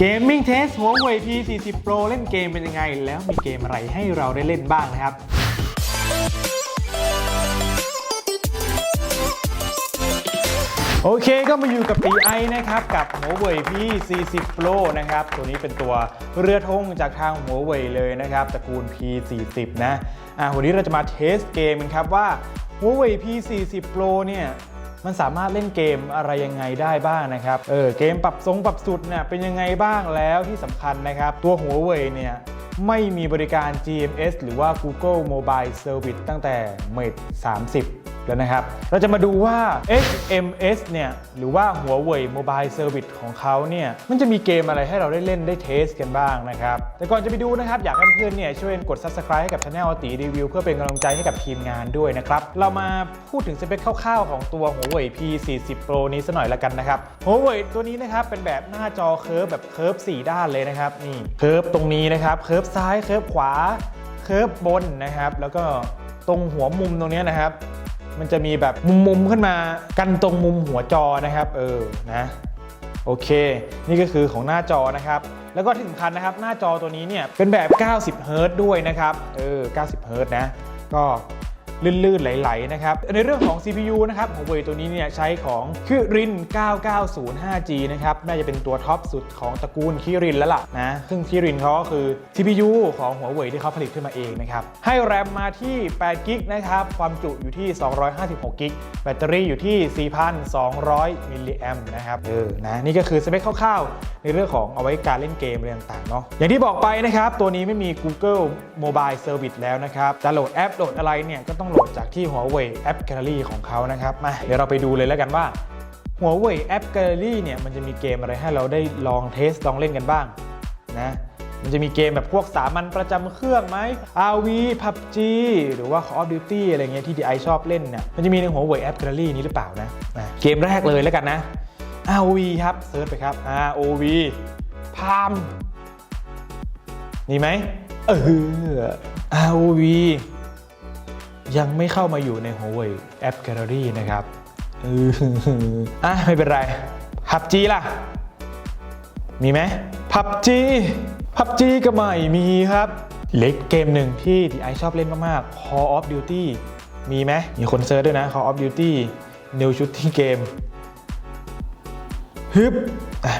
Gaming Test Huawei P40 Pro เล่นเกมเป็นยังไง แล้วมีเกมอะไรให้เราได้เล่นบ้างนะครับโอเคก็มาอยู่กับตีไอนะครับ กับ Huawei P40 Pro นะครับ ตัวนี้เป็นตัวเรือธงจากทาง Huawei เลยนะครับตระกูล P40 นะอะวันนี้เราจะมาเทสเกมกันครับว่า Huawei P40 Pro เนี่ย มันสามารถเล่นเกมอะไรยังไงได้บ้างนะครับ เออเกมปรับทรงปรับสุดเนี่ยเป็นยังไงบ้างแล้วที่สำคัญนะครับ ตัวหัวเว่ยเนี่ยไม่มีบริการ GMS หรือว่า Google Mobile Service ตั้งแต่ Mate 30 แล้วนะครับ เราจะมาดูว่า HMS เนี่ย หรือว่า Huawei Mobile Service ของเขาเนี่ย มันจะมีเกมอะไรให้เราได้เล่นได้เทสกันบ้างนะครับ แต่ก่อนจะไปดูนะครับ อยากให้เพื่อนๆเนี่ย ช่วยกด Subscribe ให้กับ Channel ตีรีวิวเพื่อเป็นกำลังใจให้กับทีมงานด้วยนะครับ เรามาพูดถึงสเปคคร่าวๆ ของตัว Huawei P40 Pro นี้สักหน่อยละกันนะครับ Huawei ตัวนี้นะครับเป็นแบบหน้าจอเคิร์ฟแบบเคิร์ฟ4ด้านเลยนะครับนี่เคิร์ฟตรงนี้นะครับเคิร์ฟซ้ายเคิร์ฟขวาเคิร์ฟบนนะครับแล้วก็ตรงหัวมุมตรงนี้นะครับ มันจะมีแบบมุมๆขึ้นมากันตรงมุมหัวจอนะครับ เออนะโอเค นี่ก็คือของหน้าจอนะครับ แล้วก็ที่สำคัญนะครับ หน้าจอตัวนี้เนี่ยเป็นแบบ 90เฮิรต์ด้วยนะครับ เออ 90เฮิรต์นะ ก็ ลื่นๆไหลๆนะครับในเรื่องของ CPU นะครับ Huawei ตัวนี้เนี่ยใช้ของคิริน 9905G นะครับน่าจะเป็นตัวท็อปสุดของตระกูลคิรินแล้วล่ะนะซึ่งคิรินเขาก็คือ CPU ของ Huawei ที่เขาผลิตขึ้นมาเองนะครับให้แรมมาที่8กิกนะครับความจุอยู่ที่ 256กิกแบตเตอรี่อยู่ที่ 4,200 มิลลิแอมป์นะครับเออนะนี่ก็คือสเปคคร่าวๆ ในเรื่องของเอาไว้การเล่นเกมอะไรต่างๆเนาะอย่างที่บอกไปนะครับ ตัวนี้ไม่มี Google Mobile Service แล้วนะครับจะโหลดแอปโหลดอะไรเนี่ยก็ต้องโหลดจากที่ Huawei App Gallery ของเขานะครับมาเดี๋ยวเราไปดูเลยแล้วกันว่า Huawei App Gallery เนี่ยมันจะมีเกมอะไรให้เราได้ลองเทสลองเล่นกันบ้างนะมันจะมีเกมแบบพวกสามัญประจำเครื่องไหม RV PUBG หรือว่า Call of Duty อะไรเงี้ยที่ DI ชอบเล่นเนี่ยมันจะมีใน Huawei App Gallery นี้หรือเปล่านะอะเกมแรกเลยแล้วกันนะ RV ครับเซิร์ชไปครับ ROV พามมีไหมเออ ROV ยังไม่เข้ามาอยู่ใน Huawei App Gallery นะครับอะไม่เป็นไร PUBG ล่ะ มีไหมพับจีพับจีก็ไม่มีครับเล็กเกมหนึ่งที่ที่ไอชอบเล่นมาก ๆ Call of Duty มีไหมมีคนเซิร์ชด้วยนะ Call of Duty New Shooting Game ฮึบ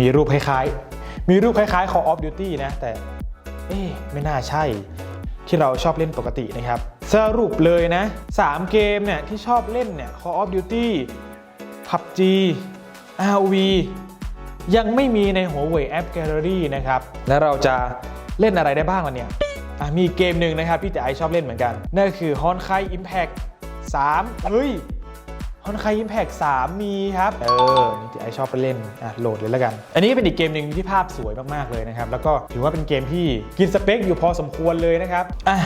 มีรูปคล้าย ๆ มีรูปคล้าย ๆ Call of Duty นะ แต่ เอ๊ะไม่น่าใช่ที่เราชอบเล่นปกตินะครับ สรุปเลยนะ 3 เกมเนี่ยที่ชอบเล่นเนี่ย Call of Duty PUBG ROV ยังไม่มีใน Huawei App Gallery นะครับ แล้วเราจะเล่นอะไรได้บ้างล่ะเนี่ยมีเกมหนึ่งนะครับที่แต่ไอชอบเล่นเหมือนกัน นั่นคือ Honkai Impact 3 เฮ้ย Honkai Impact 3 มีครับ เออ นี่ที่ไอชอบไปเล่น อะ โหลดเลยแล้วกัน อันนี้เป็นอีกเกมหนึ่งที่ภาพสวยมาก ๆ เลยนะครับ แล้วก็ถือว่าเป็นเกมที่กินสเปคอยู่พอสมควรเลยนะครับ อะ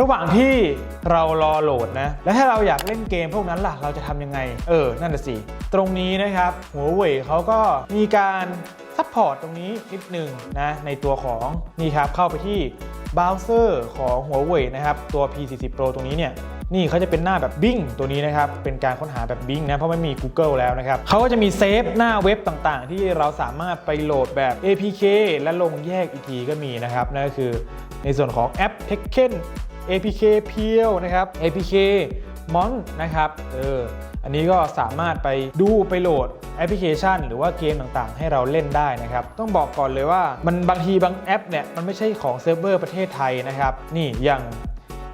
ระหว่างที่เรารอโหลดนะ แล้วถ้าเราอยากเล่นเกมพวกนั้นล่ะ เราจะทำยังไง เออ นั่นน่ะสิ ตรงนี้นะครับหัวเว่ยเขาก็มีการซัพพอร์ตตรงนี้นิดหนึ่งนะ ในตัวของนี่ครับ เข้าไปที่เบราว์เซอร์ของหัวเว่ยนะครับ ตัว P40 Pro ตรงนี้เนี่ยนี่เขาจะเป็นหน้าแบบบิ้งตัวนี้นะครับ เป็นการค้นหาแบบบิ้งนะ เพราะไม่มี Google แล้วนะครับ เขาก็จะมีเซฟหน้าเว็บต่างๆ ที่เราสามารถไปโหลดแบบ APK และลงแยกอีกทีก็มีนะครับ นั่นก็คือในส่วนของแอป Tekken APK p e e l นะครับ APK Mon นะครับเอออันนี้ก็สามารถไปดูไปโหลดแอปพลิเคชัน หรือว่าเกมต่างๆ ให้เราเล่นได้นะครับ ต้องบอกก่อนเลยว่ามันบางทีบางแอปเนี่ยมันไม่ใช่ของเซิร์ฟเวอร์ประเทศไทยนะครับ นี่อย่าง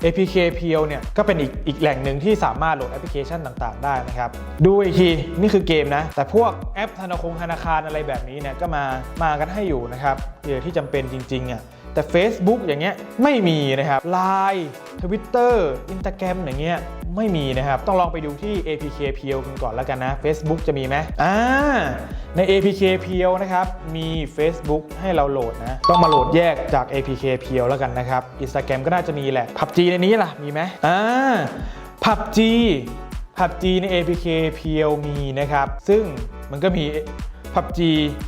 APK p e e l เนี่ยก็เป็นอีกอีกแหล่งหนึ่งที่สามารถโหลดแอปพลิเคชันต่างๆ ได้นะครับ ดูอีกทีนี่คือเกมนะ แต่พวกแอปธนาคารธนาคารอะไรแบบนี้เนี่ยก็มามากันให้อยู่นะครับเดี๋ยวที่จำเป็นจริงๆอะ แต่ Facebook อย่างเงี้ยไม่มีนะครับ Line Twitter Instagram อย่างเงี้ยไม่มีนะครับ ต้องลองไปดูที่ APK p e e l กันก่อนแล้วกันนะ Facebook จะมีไหมอ่าใน APK p e e l นะครับ มี Facebook ให้เราโหลดนะ ต้องมาโหลดแยกจาก APK p e e l แล้วกันนะครับ Instagram ก็น่าจะมีแหละ PUBG ในนี้ล่ะ มีไหมอ่า PUBG PUBG ใน APK p e e l มีนะครับ ซึ่งมันก็มี PUBG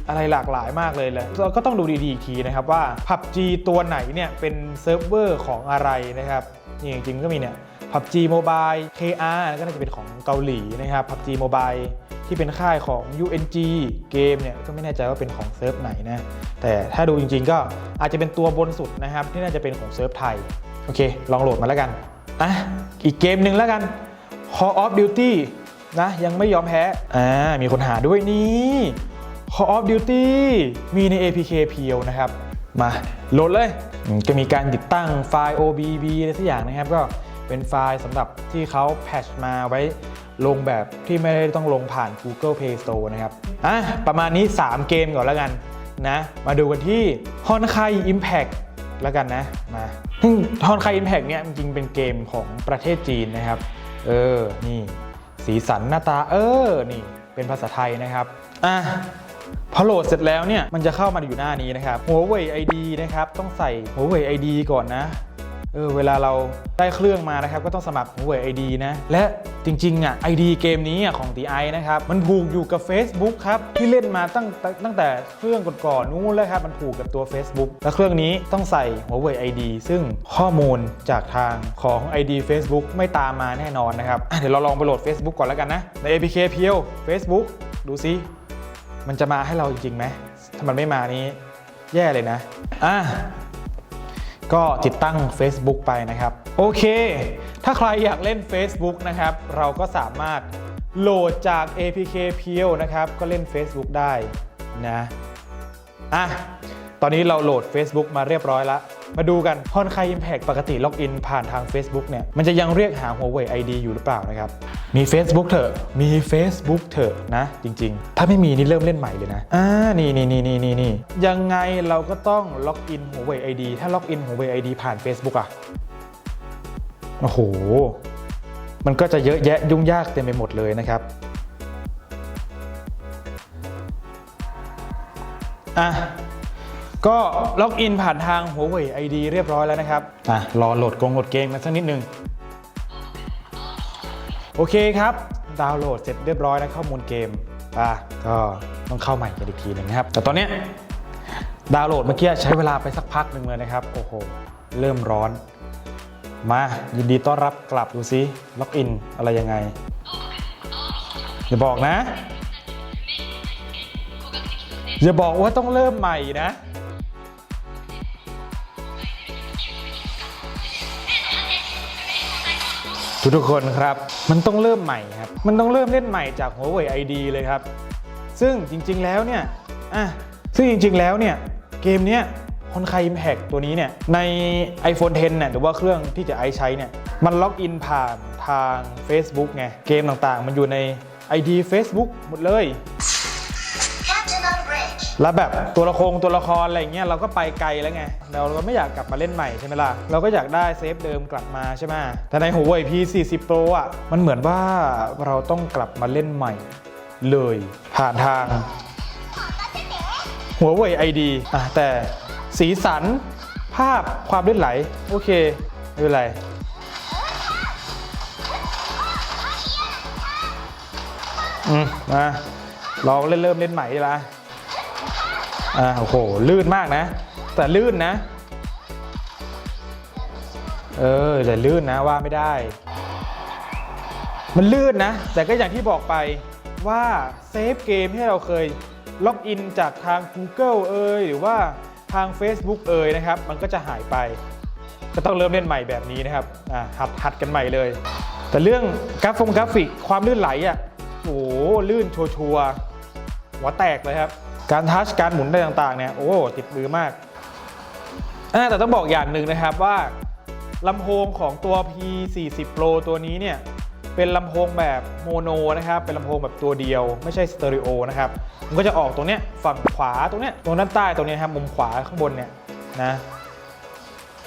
อะไรหลากหลายมากเลยเลยเราก็ต้องดูดีๆอีกทีนะครับว่า PUBG ตัวไหนเนี่ยเป็นเซิร์ฟเวอร์ของอะไรนะครับนี่จริงๆก็มีเนี่ย PUBG Mobile KR ก็น่าจะเป็นของเกาหลีนะครับ PUBG Mobile ที่เป็นค่ายของ UNG เกมเนี่ยก็ไม่แน่ใจว่าเป็นของเซิร์ฟไหนนะ แต่ถ้าดูจริงๆ ก็อาจจะเป็นตัวบนสุดนะครับ ที่น่าจะเป็นของเซิร์ฟไทย โอเค ลองโหลดมาแล้วกันอะอีกเกมหนึ่งแล้วกัน Call of Duty นะยังไม่ยอมแพ้ อ่า มีคนหาด้วยนี่ Call of Duty มีใน APK เพียวนะครับ มาโหลดเลยจะมีการติดตั้งไฟล์ OBB อะไรสักอย่างนะครับ ก็เป็นไฟล์สำหรับที่เขาแพชมาไว้ลงแบบที่ไม่ได้ต้องลงผ่าน Google Play Store นะครับ อะ ประมาณนี้ 3 เกมก่อนแล้วกันนะ มาดูกันที่ Honkai Impact แล้วกันนะ มาฮอนคายอิมแพกเนี่ยจริงเป็นเกมของประเทศจีนนะครับ เออ นี่ สีสันหน้าตา เออ นี่ เป็นภาษาไทยนะครับ อะ พอโหลดเสร็จแล้วเนี่ยมันจะเข้ามาอยู่หน้านี้นะครับ Huawei ID นะครับต้องใส่ Huawei ID ก่อนนะเออเวลาเราได้เครื่องมานะครับก็ต้องสมัคร Huawei ID นะ และจริงๆอะ ID เกมนี้อะของ DI นะครับ มันผูกอยู่กับ Facebook ครับ ที่เล่นมาตั้งตั้งแต่เครื่องก่อนๆนู้นแล้วครับ มันผูกกับตัว Facebook และเครื่องนี้ต้องใส่ Huawei ID ซึ่งข้อมูลจากทางของ ID Facebook ไม่ตามมาแน่นอนนะครับ เดี๋ยวเราลองไปโหลด Facebook ก่อนแล้วกันนะ ใน APK เพียว Facebook ดูซิ มันจะมาให้เราจริงๆไหม ถ้ามันไม่มานี้แย่เลยนะ อะ ก็ติดตั้ง Facebook ไปนะครับ โอเค ถ้าใครอยากเล่น Facebook นะครับ เราก็สามารถโหลดจาก APK เพียวนะครับ ก็เล่น Facebook ได้นะ อะ ตอนนี้เราโหลด Facebook มาเรียบร้อยแล้วมาดูกันพอนใคร Impact ปกติล็อกอินผ่านทาง Facebook เนี่ย มันจะยังเรียกหา Huawei ID อยู่หรือเปล่านะครับ มี Facebook เถอะ มี Facebook เถอะนะ จริง ๆ ถ้าไม่มีนี่เริ่มเล่นใหม่เลยนะ อ่า นี่นี่นี่นี่นี่นี่ยังไงเราก็ต้องล็อกอิน Huawei ID ถ้าล็อกอิน Huawei ID ผ่าน Facebook อะโอ้โห มันก็จะเยอะแยะยุ่งยากเต็มไปหมดเลยนะครับอะ ก็ล็อกอินผ่านทาง Huawei ID เรียบร้อยแล้วนะครับอะรอโหลดกงโหลดเกมกันสักนิดนึง โอเคครับ ดาวน์โหลดเสร็จเรียบร้อยแล้วข้อมูลเกมอะก็ต้องเข้าใหม่กันอีกทีหนึงนะครับ แต่ตอนเนี้ยดาวน์โหลดเมื่อกี้ใช้เวลาไปสักพักหนึ่งเลยนะครับ โอ้โห เริ่มร้อน มายินดีต้อนรับกลับดูซิล็อกอินอะไรยังไงอย่าบอกนะ อย่าบอกว่าต้องเริ่มใหม่นะ ทุกทุกคนครับ มันต้องเริ่มใหม่ครับ มันต้องเริ่มเล่นใหม่จาก Huawei ID เลยครับ ซึ่งจริงๆแล้วเนี่ยอะซึ่งจริงๆแล้วเนี่ยเกมเนี้ยคอนไค Impact ตัวนี้เนี่ยใน iPhone 10เนี่ยหรือว่าเครื่องที่จะไอใช้เนี่ยมันล็อกอินผ่านทาง Facebook ไงเกมต่างๆ มันอยู่ใน ID Facebook หมดเลย แล้วแบบตัวละครตัวละครอะไรเงี้ยเราก็ไปไกลแล้วไงเราก็ไม่อยากกลับมาเล่นใหม่ใช่ไหมล่ะเราก็อยากได้เซฟเดิมกลับมาใช่ไหมแต่ใน Huawei P40 Pro อะมันเหมือนว่าเราต้องกลับมาเล่นใหม่ เลยผ่านทาง Huawei ID อะแต่สีสันภาพความลื่นไหล โอเคไม่เป็นไรอืมมาลองเล่นเริ่มเล่นใหม่ดีละ อ่าโอ้โหลื่นมากนะ แต่ลื่นนะ เออแต่ลื่นนะว่าไม่ได้ มันลื่นนะ แต่ก็อย่างที่บอกไปว่าเซฟเกมที่เราเคยล็อกอินจากทาง Google เอยหรือว่าทาง Facebook เอยนะครับ มันก็จะหายไป ก็ต้องเริ่มเล่นใหม่แบบนี้นะครับอ่าหัดหัดกันใหม่เลย แต่เรื่องกราฟงกราฟิกความลื่นไหลอะโอ้โหลื่นชัวร์หัวแตกเลยครับ การทัชการหมุนได้ต่างๆเนี่ยโอ้ติดมือมาก แต่ต้องบอกอย่างหนึ่งนะครับว่าลำโพงของตัว P40 Pro ตัวนี้เนี่ยเป็นลำโพงแบบโมโนนะครับ เป็นลำโพงแบบตัวเดียว ไม่ใช่สเตอริโอนะครับ มันก็จะออกตรงเนี้ยฝั่งขวาตรงเนี้ยตรงด้านใต้ตรงเนี้ยครับมุมขวาข้างบนเนี่ยนะ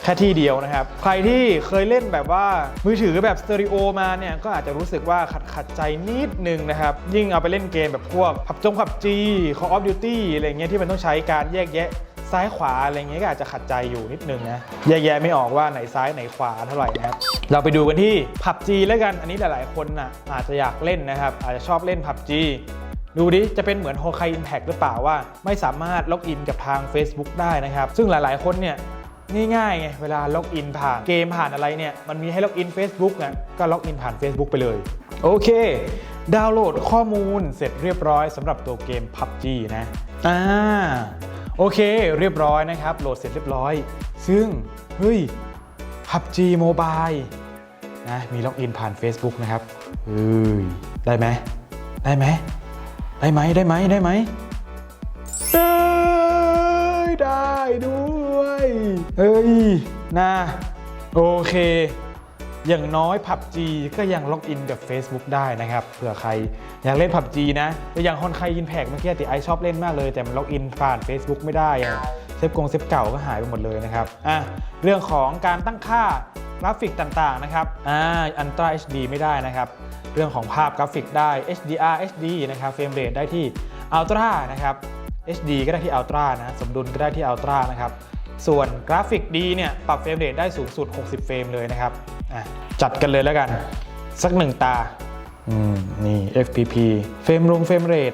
ค่ที่เดียวนะครับ ใครที่เคยเล่นแบบว่ามือถือแบบสเตอริโอมาเนี่ย ก็อาจจะรู้สึกว่าขัดขัดใจนิดนึงนะครับ ยิ่งเอาไปเล่นเกมแบบพวกผับจงผับจี Call of Duty อะไรเงี้ยที่มันต้องใช้การแยกแยะซ้ายขวาอะไรเงี้ยก็อาจจะขัดใจอยู่นิดนึงนะ แยกแยะไม่ออกว่าไหนซ้ายไหนขวาเท่าไหร่นะครับ เราไปดูกันที่ผับจีแล้วกัน อันนี้หลาย ๆ คนน่ะอาจจะอยากเล่นนะครับ อาจจะชอบเล่นผับจีดูดิ จะเป็นเหมือน Hokai Impact หรือเปล่าว่า ไม่สามารถล็อกอินกับทาง Facebook ได้นะครับ ซึ่งหลายๆ คนเนี่ย ง่ายๆไงเวลาล็อกอินผ่านเกมผ่านอะไรเนี่ยมันมีให้ล็อกอิน Facebook นะก็ล็อกอินผ่าน Facebook ไปเลย โอเค ดาวน์โหลดข้อมูลเสร็จเรียบร้อยสำหรับตัวเกม PUBG นะอ่าโอเค เรียบร้อยนะครับ โหลดเสร็จเรียบร้อย ซึ่งเฮ้ย PUBG Mobile นะมีล็อกอินผ่าน Facebook นะครับเฮ้ยได้ไหมได้ไหมได้ไหมได้ไหมได้ไหมเอ้ได้ด้วย เอ้ยนะโอเค อย่างน้อย PUBG ก็ยังล็อกอินกับ Facebook ได้นะครับเผื่อใครอยากเล่น PUBG นะแต่อย่างฮอนไคยินแพกเมื่อกี้ติไอชอบเล่นมากเลย แต่มันล็อกอินผ่าน Facebook ไม่ได้อะเซฟกงเซฟเก่าก็หายไปหมดเลยนะครับอะเรื่องของการตั้งค่ากราฟิกต่างๆนะครับอ่า Ultra HD ไม่ได้นะครับเรื่องของภาพกราฟิกได้ HDR HD นะครับเฟรมเรทได้ที่ Ultra นะครับ HD ก็ได้ที่ Ultra นะสมดุลก็ได้ที่ Ultra นะครับ ส่วนกราฟิกดีเนี่ยปรับเฟรมเรทได้สูงสุด 60 เฟรมเลยนะครับจัดกันเลยแล้วกัน สักหนึ่งตาอืมนี่ FPP เฟรมรงเฟรมเรท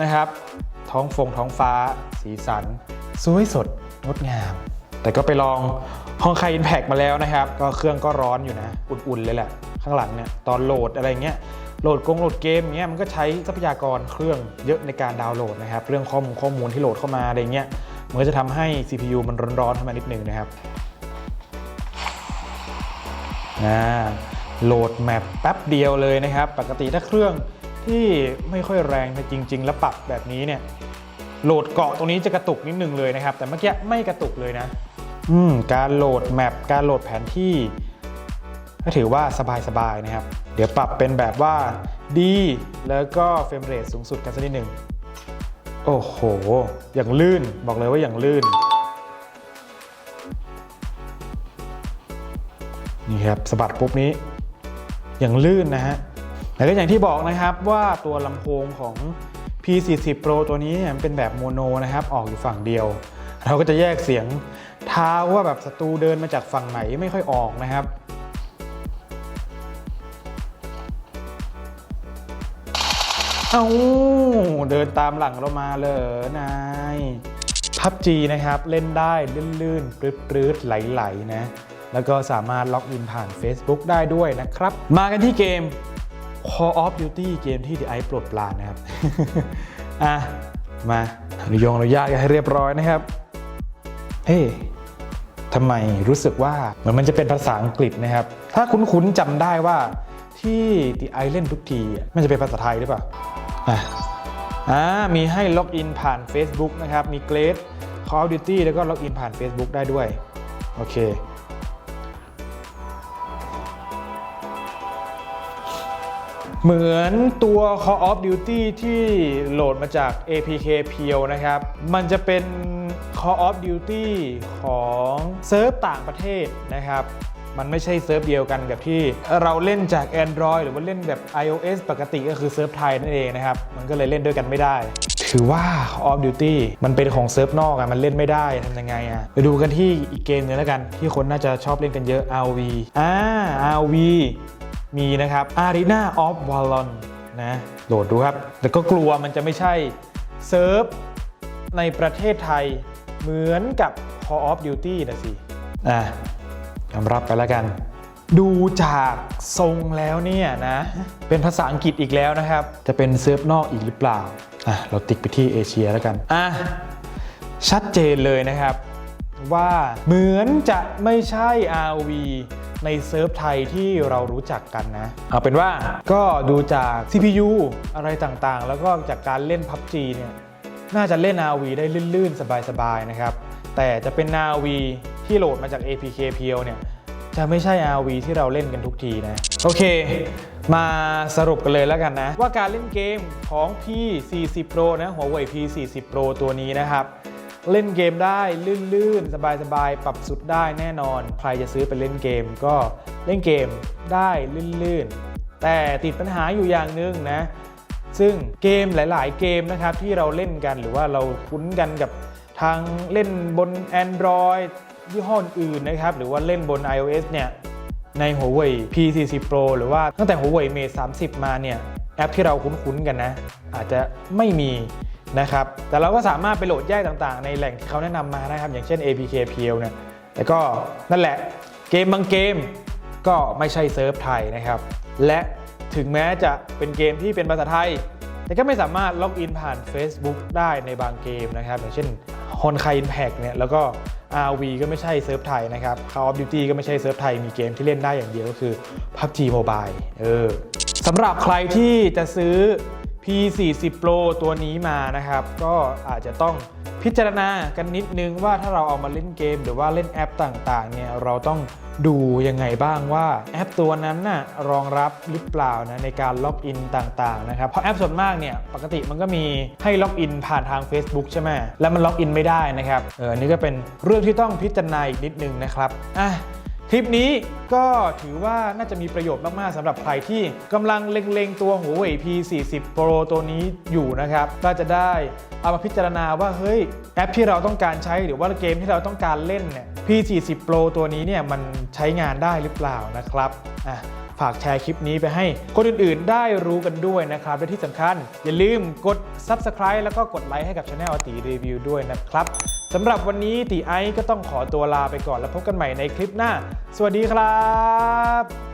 นะครับ ท้องฟงท้องฟ้า สีสัน สวยสดงดงาม แต่ก็ไปลองห้องไคอินแพกมาแล้วนะครับ ก็เครื่องก็ร้อนอยู่นะ อุ่นๆเลยแหละ ข้างหลังเนี่ยตอนโหลดอะไรเงี้ยโหลดกงโหลดเกมเงี้ยมันก็ใช้ทรัพยากรเครื่องเยอะในการดาวน์โหลดนะครับ เรื่องข้อมูลข้อมูลที่โหลดเข้ามาอะไรเงี้ย มันก็จะทำให้ CPU มันร้อนๆขึ้นมานิดนึงนะครับอ่าโหลดแมปแป๊บเดียวเลยนะครับ ปกติถ้าเครื่องที่ไม่ค่อยแรงจริง ๆ แล้วปรับแบบนี้เนี่ยโหลดเกาะตรงนี้จะกระตุกนิดนึงเลยนะครับ แต่เมื่อกี้ไม่กระตุกเลยนะ อืมการโหลดแมปการโหลดแผนที่ก็ถือว่าสบายๆนะครับ เดี๋ยวปรับเป็นแบบว่าดี แล้วก็เฟรมเรทสูงสุดกันสักนิดหนึ่ง โอ้โห อย่างลื่น บอกเลยว่าอย่างลื่น นี่ครับสะบัดปุ๊บนี้ อย่างลื่นนะฮะแต่ก็อย่างที่บอกนะครับว่าตัวลำโพงของ P40 Pro ตัวนี้เนี่ยมันเป็นแบบโมโนนะครับ ออกอยู่ฝั่งเดียว เราก็จะแยกเสียงเท้าว่าแบบศัตรูเดินมาจากฝั่งไหนไม่ค่อยออกนะครับ เอาเดินตามหลังเรามาเลยนายพับจีนะครับ เล่นได้ลื่นๆปรื้ดๆไหลๆนะ แล้วก็สามารถล็อกอินผ่าน Facebook ได้ด้วยนะครับ มากันที่เกม Call of Duty เกมที่ดีไอโปรดปรานนะครับ อะ มาอนุยงอนุญาตกันให้เรียบร้อยนะครับ เฮ้ทำไมรู้สึกว่าเหมือนมันจะเป็นภาษาอังกฤษนะครับ ถ้าคุ้นๆจำได้ว่าที่ดีไอเล่นทุกทีมันจะเป็นภาษาไทยหรือเปล่า อ่ามีให้ล็อกอินผ่าน Facebook นะครับ มีเกรด Call of Duty แล้วก็ล็อกอินผ่าน Facebook ได้ด้วย โอเคเหมือนตัว Call of Duty ที่โหลดมาจาก APK p e e l นะครับ มันจะเป็น Call of Duty ของเซิร์ฟต่างประเทศนะครับ มันไม่ใช่เซิร์ฟเดียวกันกับที่เราเล่นจาก Android หรือว่าเล่นแบบ iOS ปกติก็คือเซิร์ฟไทยนั่นเองนะครับ มันก็เลยเล่นด้วยกันไม่ได้ ถือว่า Call of Duty มันเป็นของเซิร์ฟนอกอะมันเล่นไม่ได้ทำยังไงอะไปดูกันที่อีกเกมหนึงแล้วกัน ที่คนน่าจะชอบเล่นกันเยอะ RV อ่า RV มีนะครับ Arena of Valor นะโหลดดูครับ แต่ก็กลัวมันจะไม่ใช่เซิร์ฟในประเทศไทยเหมือนกับ Call of Duty นะสิอะ ยอมรับไปแล้วกัน ดูจากทรงแล้วเนี่ยนะ เป็นภาษาอังกฤษอีกแล้วนะครับ จะเป็นเซิร์ฟนอกอีกหรือเปล่าอะเราติ๊กไปที่เอเชียแล้วกันอะชัดเจนเลยนะครับว่าเหมือนจะไม่ใช่ RV ในเซิร์ฟไทยที่เรารู้จักกันนะ เอาเป็นว่าก็ดูจาก CPU อะไรต่างๆ แล้วก็จากการเล่น PUBG เนี่ย น่าจะเล่น RV ได้ลื่นๆ สบายๆ นะครับ แต่จะเป็น RV ที่โหลดมาจาก APK p e e l เนี่ยจะไม่ใช่ RV ที่เราเล่นกันทุกทีนะ โอเค มาสรุปกันเลยแล้วกันนะ ว่าการเล่นเกมของ P40 Pro นะหัวเว่ย P40 Pro ตัวนี้นะครับ เล่นเกมได้ลื่นๆ สบายๆ ปรับสุดได้แน่นอน ใครจะซื้อไปเล่นเกมก็เล่นเกมได้ลื่นๆ แต่ติดปัญหาอยู่อย่างหนึ่งนะ ซึ่งเกมหลาย ๆ เกมนะครับที่เราเล่นกันหรือว่าเราคุ้นกันกับทางเล่นบน Android ยี่ห้ออื่นนะครับ หรือว่าเล่นบน iOS เนี่ย ในหัวเว่ย P40 Pro หรือว่าตั้งแต่หัวเว่ย Mate 30 มาเนี่ย แอปที่เราคุ้นๆกันนะ อาจจะไม่มีนะครับ แต่เราก็สามารถไปโหลดแยกต่างๆ ในแหล่งที่เขาแนะนำมานะครับ อย่างเช่น APK p e e l เนี่ยแต่ก็นั่นแหละเกมบางเกมก็ไม่ใช่เซิร์ฟไทยนะครับ และถึงแม้จะเป็นเกมที่เป็นภาษาไทย แต่ก็ไม่สามารถล็อกอินผ่าน Facebook ได้ในบางเกมนะครับ อย่างเช่น h o n k a Impact เนี่ยแล้วก็ RV ก็ไม่ใช่เซิร์ฟไทยนะครับ Call of Duty ก็ไม่ใช่เซิร์ฟไทย มีเกมที่เล่นได้อย่างเดียวก็คือ PUBG Mobile เออสำหรับใครที่จะซื้อ P40 Pro ตัวนี้มานะครับ ก็อาจจะต้องพิจารณากันนิดนึงว่าถ้าเราเอามาเล่นเกม หรือว่าเล่นแอปต่างๆเนี่ยเราต้องดูยังไงบ้างว่าแอปตัวนั้นน่ะรองรับหรือเปล่านะในการล็อกอินต่างๆนะครับเพราะแอปส่วนมากเนี่ยปกติมันก็มีให้ล็อกอินผ่านทาง Facebook ใช่ไหมแล้วมันล็อกอินไม่ได้นะครับเออนี่ก็เป็นเรื่องที่ต้องพิจารณาอีกนิดนึงนะครับอะ คลิปนี้ก็ถือว่าน่าจะมีประโยชน์มาก ๆสำหรับใครที่กำลังเล็งๆ ตัว Huawei P40 Pro ตัวนี้อยู่นะครับ ก็จะได้เอามาพิจารณาว่าเฮ้ยแอปที่เราต้องการใช้หรือว่าเกมที่เราต้องการเล่นเนี่ย P40 Pro ตัวนี้เนี่ยมันใช้งานได้หรือเปล่านะครับอะ ฝากแชร์คลิปนี้ไปให้คนอื่นๆ ได้รู้กันด้วยนะครับและที่สำคัญ อย่าลืมกด Subscribe แล้วก็กดไลค์ให้กับช anel ตีรีวิวด้วยนะครับสำหรับวันนี้ตีไอซ์ก็ต้องขอตัวลาไปก่อนแล้วพบกันใหม่ในคลิปหน้า สวัสดีครับ